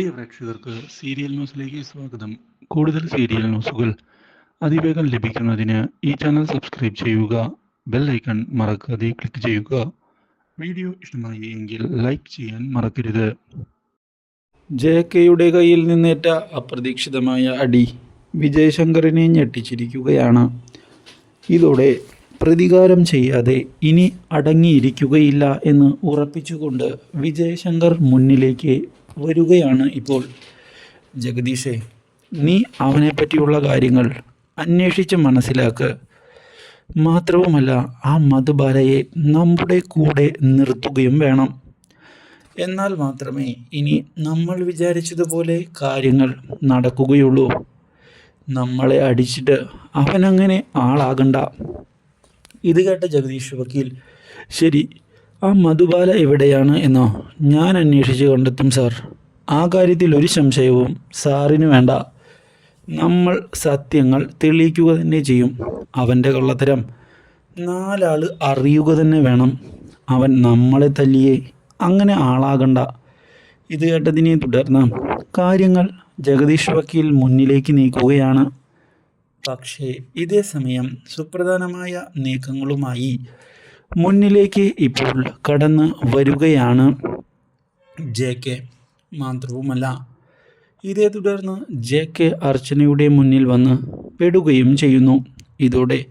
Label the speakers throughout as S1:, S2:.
S1: പ്രിയ പ്രേക്ഷകർക്ക് സീരിയൽ ന്യൂസിലേക്ക് സ്വാഗതം. കൂടുതൽ സീരിയൽ ന്യൂസുകൾ അതിവേഗം ലഭിക്കുന്നതിന് ഈ ചാനൽ സബ്സ്ക്രൈബ് ചെയ്യുക ബെൽ ഐക്കൺ മറക്കാതെ ക്ലിക്ക് ചെയ്യുക. വീഡിയോ ഇഷ്ടമായി എങ്കിൽ ലൈക്ക് ചെയ്യാൻ മറക്കരുത്.
S2: ജെ കെയുടെ കയ്യിൽ നിന്നേറ്റ അപ്രതീക്ഷിതമായ അടി വിജയശങ്കറിനെ ഞെട്ടിച്ചിരിക്കുകയാണ്. ഇതോടെ പ്രതികാരം ചെയ്യാതെ ഇനി അടങ്ങിയിരിക്കുകയില്ല എന്ന് ഉറപ്പിച്ചുകൊണ്ട് വിജയശങ്കർ മുന്നിലേക്ക് വരികയാണ് ഇപ്പോൾ ജഗദീഷെ നീ അവനെ പറ്റിയുള്ള കാര്യങ്ങൾ അന്വേഷിച്ച് മനസ്സിലാക്കുക മാത്രവുമല്ല ആ മധുബാലയെ നമ്മുടെ കൂടെ നിർത്തുകയും വേണം. എന്നാൽ മാത്രമേ ഇനി നമ്മൾ വിചാരിച്ചതുപോലെ കാര്യങ്ങൾ നടക്കുകയുള്ളൂ. നമ്മളെ അടിച്ചിട്ട് അവനങ്ങനെ ആളാകണ്ട. ഇത് കേട്ട ജഗദീഷ് വക്കീൽ ശരി ആ മധുബാല എവിടെയാണ് എന്നോ ഞാൻ അന്വേഷിച്ച് കണ്ടെത്തും സാർ. ആ കാര്യത്തിൽ ഒരു സംശയവും സാറിന് വേണ്ട. നമ്മൾ സത്യങ്ങൾ തെളിയിക്കുക തന്നെ ചെയ്യും. അവന്റെ കള്ളത്തരം നാലാൾ അറിയുക തന്നെ വേണം. അവൻ നമ്മളെ തല്ലിയേ. അങ്ങനെ ആളാകണ്ട. ഇത് കേട്ടതിനെ തുടർന്ന് കാര്യങ്ങൾ ജഗദീഷ് വക്കീൽ മുന്നിലേക്ക് നീക്കുകയാണ്. പക്ഷേ ഇതേ സമയം സുപ്രധാനമായ നീക്കങ്ങളുമായി മുന്നിലേക്ക് ഇപ്പോൾ കടന്ന് വരികയാണ്. ജെ കെ മാത്രവുമല്ല ഇതേ തുടർന്ന് ജെ കെ അർച്ചനയുടെ മുന്നിൽ വന്ന് പെടുകയും ചെയ്യുന്നു. ഇതോടെ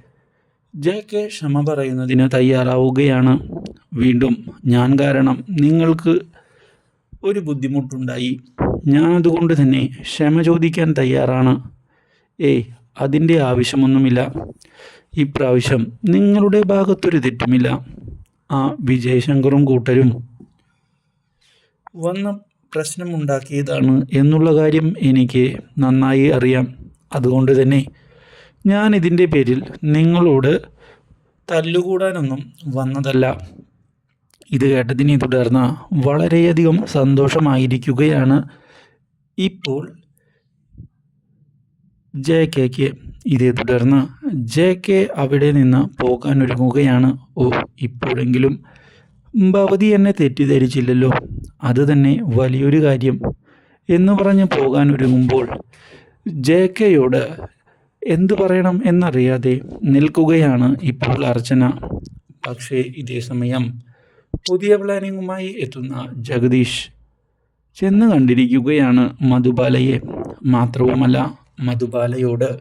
S2: ജെ കെ ക്ഷമ പറയുന്നതിന് തയ്യാറാവുകയാണ്. വീണ്ടും ഞാൻ കാരണം നിങ്ങൾക്ക് ഒരു ബുദ്ധിമുട്ടുണ്ടായി. ഞാൻ അതുകൊണ്ട് തന്നെ ക്ഷമ ചോദിക്കാൻ തയ്യാറാണ്. ഏയ് അതിന്റെ ആവശ്യമൊന്നുമില്ല. ഇപ്രാവശ്യം നിങ്ങളുടെ ഭാഗത്തൊരു തെറ്റുമില്ല. ആ വിജയശങ്കറും കൂട്ടരും വന്ന പ്രശ്നമുണ്ടാക്കിയതാണ് എന്നുള്ള കാര്യം എനിക്ക് നന്നായി അറിയാം. അതുകൊണ്ട് തന്നെ ഞാൻ ഇതിന്റെ പേരിൽ നിങ്ങളോട് തല്ലുകൂടാനൊന്നും വന്നതല്ല. ഇത് കേട്ടതിനെ തുടർന്ന് വളരെയധികം സന്തോഷമായിരിക്കുകയാണ് ഇപ്പോൾ ജെ കെക്ക് ഇതേ തുടർന്ന് ജെ കെ അവിടെ നിന്ന് പോകാൻ ഒരുങ്ങുകയാണ് ഓ ഇപ്പോഴെങ്കിലും ഭവതി എന്നെ തെറ്റിദ്ധരിച്ചില്ലല്ലോ. അത് തന്നെ വലിയൊരു കാര്യം. എന്ന് പറഞ്ഞ് പോകാൻ ഒരുങ്ങുമ്പോൾ ജെ കെയോട് എന്തു പറയണം എന്നറിയാതെ നിൽക്കുകയാണ് ഇപ്പോൾ അർച്ചന. പക്ഷേ ഇതേ സമയം പുതിയ പ്ലാനിങ്ങുമായി എത്തുന്ന ജഗദീഷ് ചെന്ന് കണ്ടിരിക്കുകയാണ് മധുബാലയെ. മാത്രവുമല്ല മധുബാലയോട്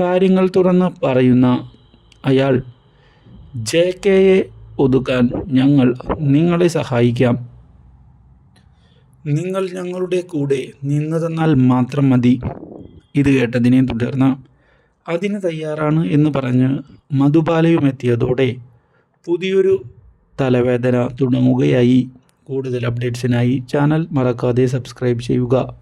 S2: കാര്യങ്ങൾ തുറന്ന് പറയുന്ന അയാൾ ജെ കെയെ ഒതുക്കാൻ ഞങ്ങൾ നിങ്ങളെ സഹായിക്കാം. നിങ്ങൾ ഞങ്ങളുടെ കൂടെ നിന്നു തന്നാൽ മാത്രം മതി. ഇത് കേട്ടതിനെ തുടർന്ന് അതിന് തയ്യാറാണ് എന്ന് പറഞ്ഞ് മധുബാലയും എത്തിയതോടെ പുതിയൊരു തലവേദന തുടങ്ങുകയായി. കൂടുതൽ അപ്ഡേറ്റ്സിനായി ചാനൽ മറക്കാതെ സബ്സ്ക്രൈബ് ചെയ്യുക.